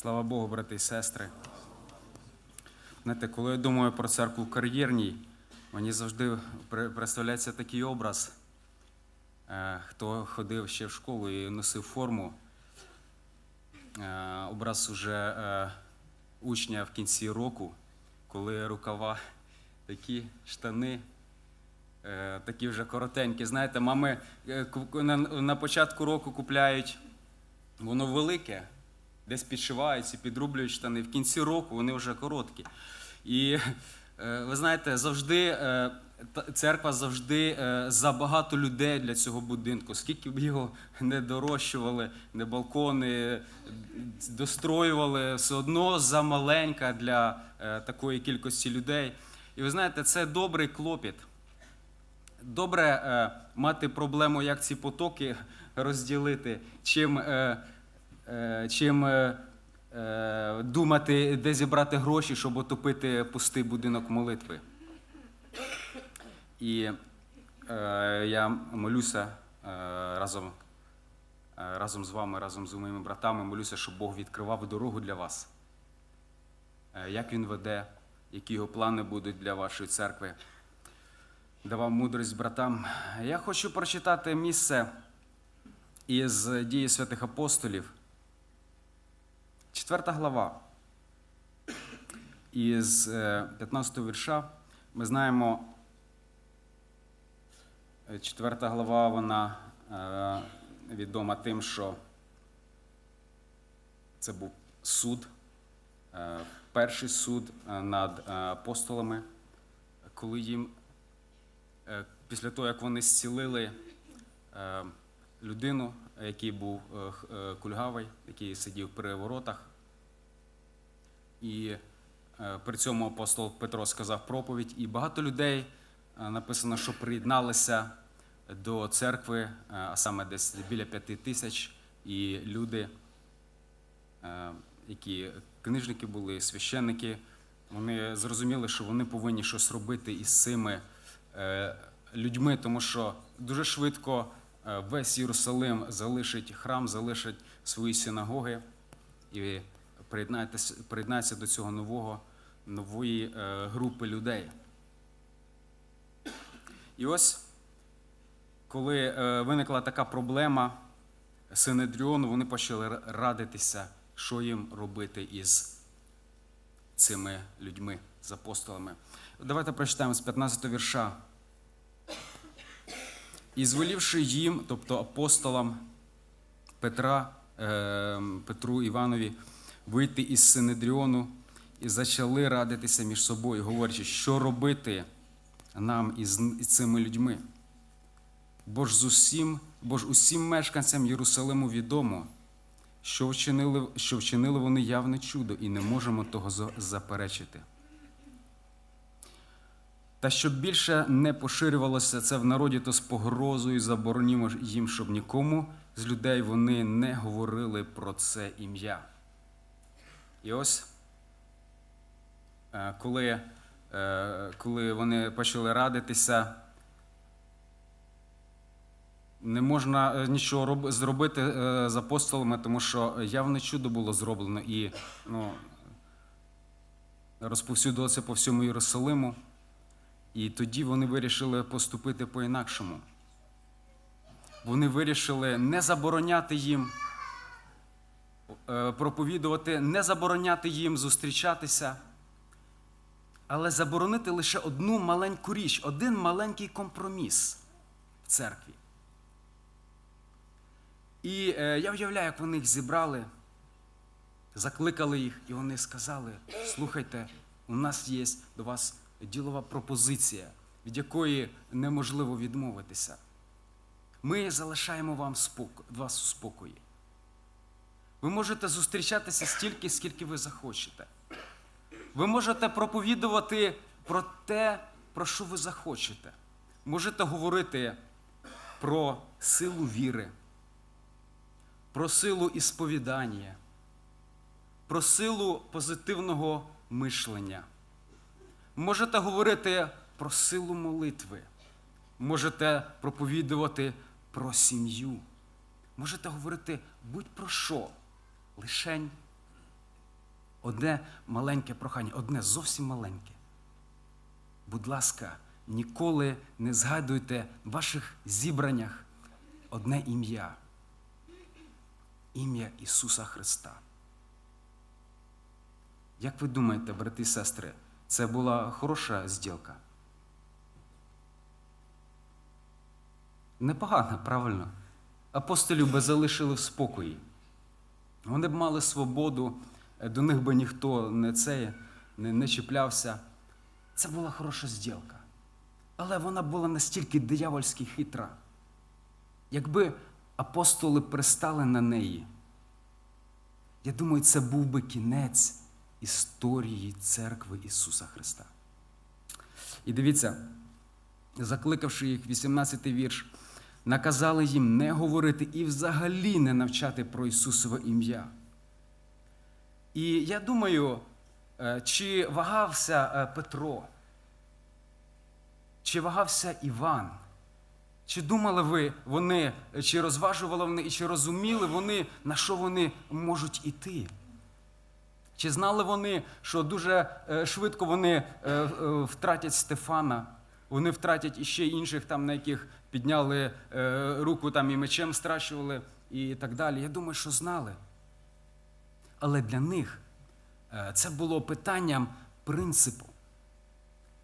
Слава Богу, брати і сестри. Знаєте, коли я думаю про церкву кар'єрній, мені завжди представляється такий образ. Е, Хто ходив ще в школу і носив форму, е, образ уже е, учня в кінці року, коли рукава такі штани. Такі вже коротенькі. Знаєте, мами на початку року купляють Воно велике, десь підшиваються, підрублюють штани. В кінці року вони вже короткі. І е, ви знаєте, завжди е, церква завжди е, забагато людей для цього будинку. Скільки б його не дорощували, не балкони достроювали, все одно замаленька для такої кількості людей. І ви знаєте, це добрий клопіт. Добре мати проблему, як ці потоки розділити, чим, чим е, е, думати, де зібрати гроші, щоб отопити пустий будинок молитви. І е, я молюся е, разом, е, разом з вами, разом з моїми братами, молюся, щоб Бог відкривав дорогу для вас. Е, як Він веде, які його плани будуть для вашої церкви давав мудрість братам. Я хочу прочитати місце із дії святих апостолів. Четверта глава. Із е, 15 вірша. Ми знаємо, е, четверта глава, вона е, відома тим, що це був суд, е, перший суд е, над е, апостолами, коли їм Е, після того, як вони зцілили е, людину, який був е, е, кульгавий, який сидів при воротах. І е, при цьому апостол Петро сказав проповідь, і багато людей е, написано, що приєдналися до церкви, е, а саме десь біля п'яти тисяч, і люди, які книжники були, священники, вони зрозуміли, що вони повинні щось робити із цими людьми, тому що дуже швидко весь Єрусалим залишить храм, залишить свої синагоги. І приєднайтеся- до цього нового, нової е, групи людей. І ось, коли е, виникла така проблема Синедріону, вони почали радитися, що їм робити із цими людьми, з апостолами. Давайте прочитаємо з 15 вірша. І звелівши їм, тобто апостолам Петра, е, Петру Іванові, вийти із Синедріону і почали радитися між собою, говорячи, що робити нам із, цими людьми. Бо ж з усім, бо ж усім мешканцям Єрусалиму відомо, що вчинили, що вчинили вони явне чудо, і не можемо того заперечити. Та щоб більше не поширювалося це в народі, то з погрозою заборонімо їм, щоб нікому з людей вони не говорили про це ім'я. І ось, е, коли, е, коли вони почали радитися, не можна е, нічого роб- зробити з апостолами, тому що явне чудо було зроблено і ну, розповсюдилося по всьому Єрусалиму. І тоді вони вирішили поступити по-інакшому. Вони вирішили не забороняти їм проповідувати, не забороняти їм зустрічатися, але заборонити лише одну маленьку річ, один маленький компроміс в церкві. І е, я уявляю, як вони їх зібрали, закликали їх, і вони сказали: слухайте, у нас є до вас ділова пропозиція, від якої неможливо відмовитися. Ми залишаємо вам споко- вас у спокої. Ви можете зустрічатися стільки, скільки ви захочете. Ви можете проповідувати про те, про що ви захочете. Можете говорити про силу віри, про силу ісповідання, про силу позитивного мишлення. Можете говорити про силу молитви, можете проповідувати про сім'ю, можете говорити будь-про що, лишень одне маленьке прохання, одне зовсім маленьке. Будь ласка, ніколи не згадуйте в ваших зібраннях одне ім'я. Ім'я Ісуса Христа. Як ви думаєте, брати і сестри, це була хороша зділка? Непогано, правильно. Апостолів би залишили в спокої. Вони б мали свободу, е, до них би ніхто не це, не, не чіплявся. Це була хороша зділка. Але вона була настільки диявольськи хитра. Якби апостоли пристали на неї, я думаю, це був би кінець історії церкви Ісуса Христа. І дивіться, закликавши їх, 18-й вірш, наказали їм не говорити і взагалі не навчати про Ісусове ім'я. І я думаю, е, чи вагався е, Петро, чи вагався Іван? Чи думали ви, вони, чи розважували вони, і чи розуміли вони, на що вони можуть іти? Чи знали вони, що дуже е, швидко вони втратять Стефана, вони втратять іще інших, там, на яких підняли е, руку там, і мечем страчували і так далі? Я думаю, що знали. Але для них е, це було питанням принципу.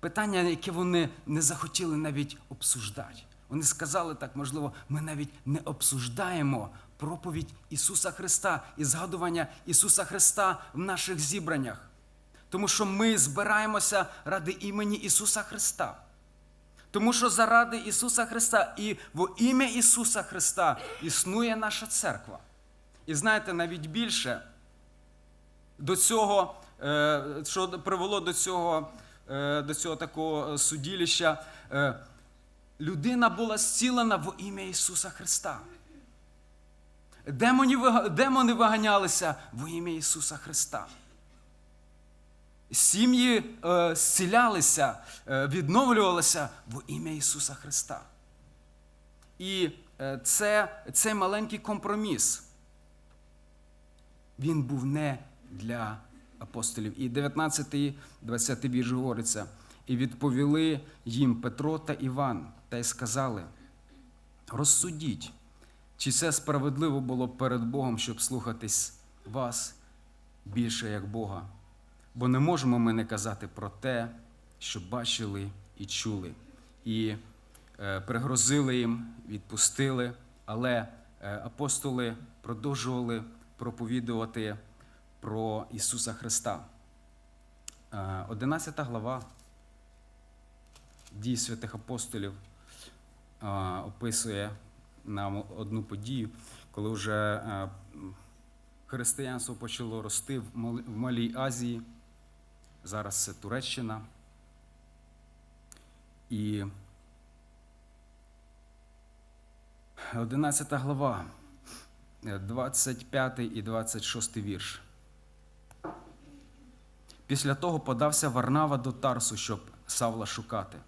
Питання, яке вони не захотіли навіть обсуждати. Вони сказали так, можливо, ми навіть не обсуждаємо проповідь Ісуса Христа і згадування Ісуса Христа в наших зібраннях. Тому що ми збираємося ради імені Ісуса Христа. Тому що заради Ісуса Христа і во ім'я Ісуса Христа існує наша церква. І знаєте, навіть більше до цього, е, що привело до цього, е, до цього такого судилища, е, людина була зцілена во ім'я Ісуса Христа. Демони, демони виганялися во ім'я Ісуса Христа. Сім'ї е, зцілялися, е, відновлювалися во ім'я Ісуса Христа. І е, це, цей маленький компроміс, він був не для апостолів. І 19, 20 вірш говориться. І відповіли їм Петро та Іван, та й сказали: розсудіть, чи це справедливо було перед Богом, щоб слухатись вас більше як Бога. Бо не можемо ми не казати про те, що бачили і чули. І е, пригрозили їм, відпустили, але е, апостоли продовжували проповідувати про Ісуса Христа. Е, 11 глава дій святих апостолів е, описує нам одну подію, коли вже е, християнство почало рости в Малій Азії. Зараз це Туреччина. І 11 глава, е, 25 і 26 вірш. Після того подався Варнава до Тарсу, щоб Савла шукати.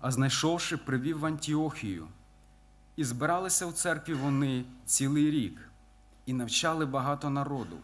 А знайшовши, привів в Антіохію. І збиралися у церкві вони цілий рік, і навчали багато народу.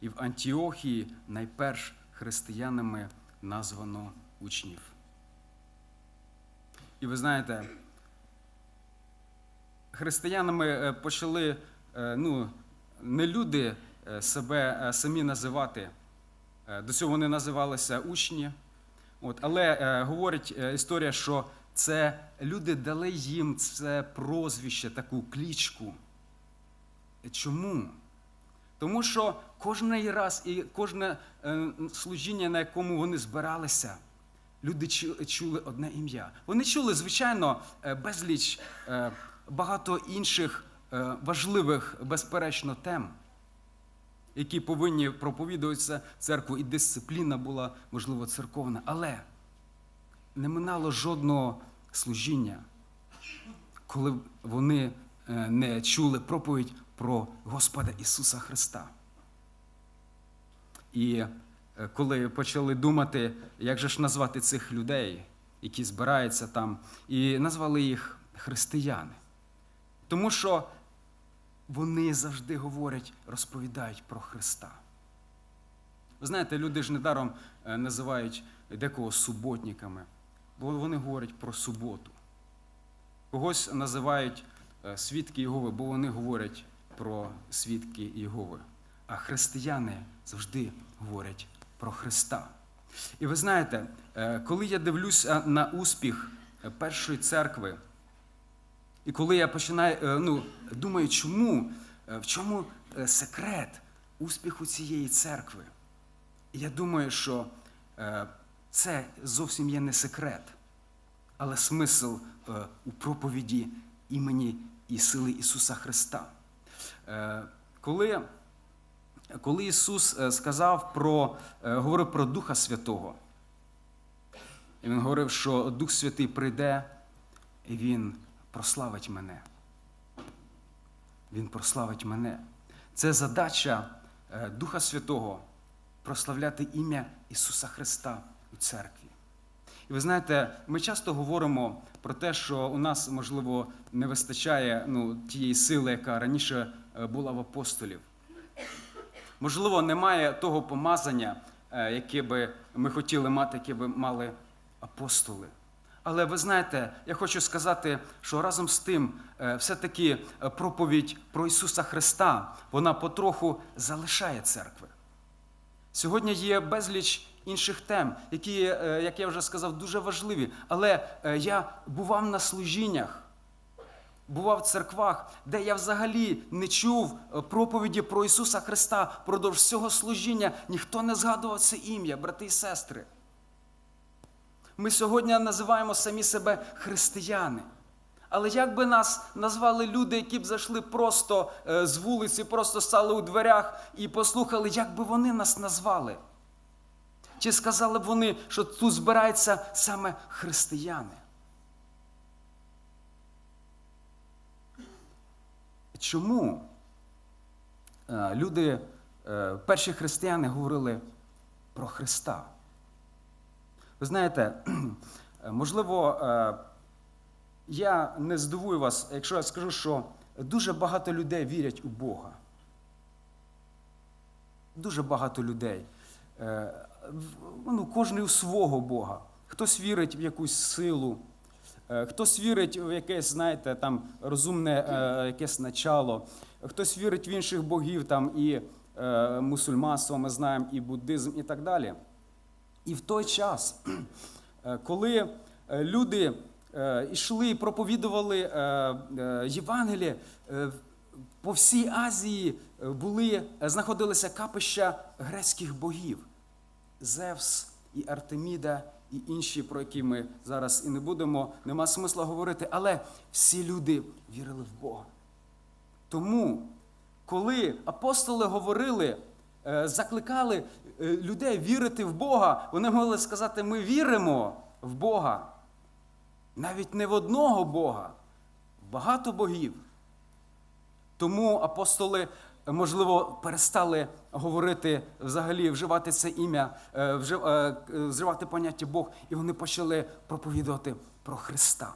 І в Антіохії найперш християнами названо учнів. І ви знаєте, християнами е, почали е, ну, не люди е, себе самі називати. До цього вони називалися учні. От, але е, говорить е, історія, що це люди дали їм це прозвище, таку клічку. Чому? Тому що кожний раз і кожне е, служіння, на якому вони збиралися, люди чули одне ім'я. Вони чули, звичайно, е, безліч е, багато інших важливих, безперечно, тем, які повинні проповідуватися церкву, і дисципліна була, можливо, церковна. Але не минало жодного служіння, коли вони не чули проповідь про Господа Ісуса Христа. І е, коли почали думати, як же ж назвати цих людей, які збираються там, і назвали їх християни. Тому що вони завжди говорять, розповідають про Христа. Ви знаєте, люди ж недаром е, називають декого суботниками, бо вони говорять про суботу. Когось називають е, свідки Єгови, бо вони говорять про свідки Єгови. А християни завжди говорять про Христа. І ви знаєте, е, коли я дивлюся на успіх е, першої церкви, і коли я починаю, е, ну, думаю, чому, в чому секрет успіху цієї церкви? Я думаю, що це зовсім є не секрет, але смисл у проповіді імені і сили Ісуса Христа. Е, Коли, коли Ісус е, сказав про, е, говорив про Духа Святого, і Він говорив, що Дух Святий прийде, і Він прославить мене. Він прославить мене. Це задача Духа Святого прославляти ім'я Ісуса Христа у церкві. І ви знаєте, ми часто говоримо про те, що у нас, можливо, не вистачає ну, тієї сили, яка раніше е, була в апостолів. Можливо, немає того помазання, е, яке би ми хотіли мати, яке би мали апостоли. Але ви знаєте, я хочу сказати, що разом з тим, е, все-таки проповідь про Ісуса Христа, вона потроху залишає церкви. Сьогодні є безліч інших тем, які, е, як я вже сказав, дуже важливі. Але е, я бував на служіннях, бував в церквах, де я взагалі не чув е, проповіді про Ісуса Христа продовж всього служіння. Ніхто не згадував це ім'я, брати і сестри. Ми сьогодні називаємо самі себе християни. Але як би нас назвали люди, які б зайшли просто з вулиці, просто стали у дверях і послухали, як би вони нас назвали? Чи сказали б вони, що тут збираються саме християни? Чому е, люди, е, перші християни говорили про Христа? Ви знаєте, можливо, е, я не здивую вас, якщо я скажу, що дуже багато людей вірять у Бога. Дуже багато людей. Ну, кожен у свого Бога. Хтось вірить в якусь силу, е, хтось вірить в якесь, знаєте, там розумне е, якесь начало, хтось вірить в інших богів, там і е, мусульманство, ми знаємо, і буддизм, і так далі. І в той час, коли люди йшли і проповідували Євангеліє, е, по всій Азії були, знаходилися капища грецьких богів. Зевс і Артеміда, і інші, про які ми зараз і не будемо, нема смисла говорити, але всі люди вірили в Бога. Тому, коли апостоли говорили, е, закликали е, людей вірити в Бога, вони могли сказати: ми віримо в Бога. Навіть не в одного Бога, в багато богів. Тому апостоли, можливо, перестали говорити взагалі, вживати це ім'я, е, вжив- е, вживати поняття Бог, і вони почали проповідувати про Христа.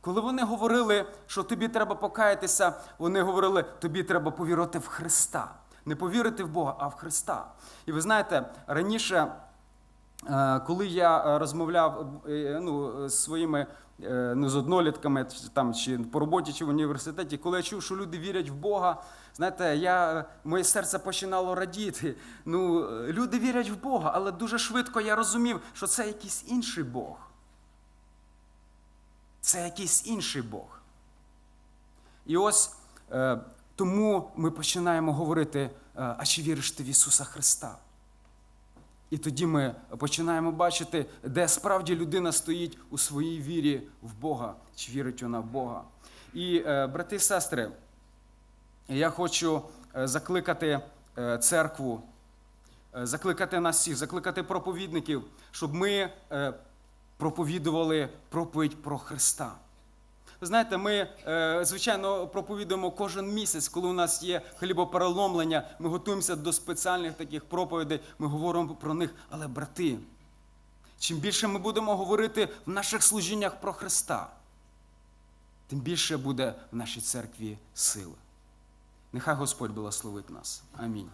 Коли вони говорили, що тобі треба покаятися, вони говорили, тобі треба повірити в Христа. Не повірити в Бога, а в Христа. І ви знаєте, раніше, коли я е, розмовляв е, ну, з своїми е, ну, з однолітками, там, чи по роботі, чи в університеті, коли я чув, що люди вірять в Бога, знаєте, я, моє серце починало радіти. Ну, е, люди вірять в Бога, але дуже швидко я розумів, що це якийсь інший Бог. Це якийсь інший Бог. І ось е, тому ми починаємо говорити, е, а чи віриш ти в Ісуса Христа? І тоді ми починаємо бачити, де справді людина стоїть у своїй вірі в Бога, чи вірить вона в Бога. І, е, брати і сестри, я хочу е, закликати е, церкву, закликати нас всіх, закликати проповідників, щоб ми проповідували проповідь про Христа. Знаєте, ми, е, звичайно, проповідуємо кожен місяць, коли у нас є хлібопереломлення, ми готуємося до спеціальних таких проповідей, ми говоримо про них. Але, брати, чим більше ми будемо говорити в наших служіннях про Христа, тим більше буде в нашій церкві сили. Нехай Господь благословить нас. Амінь.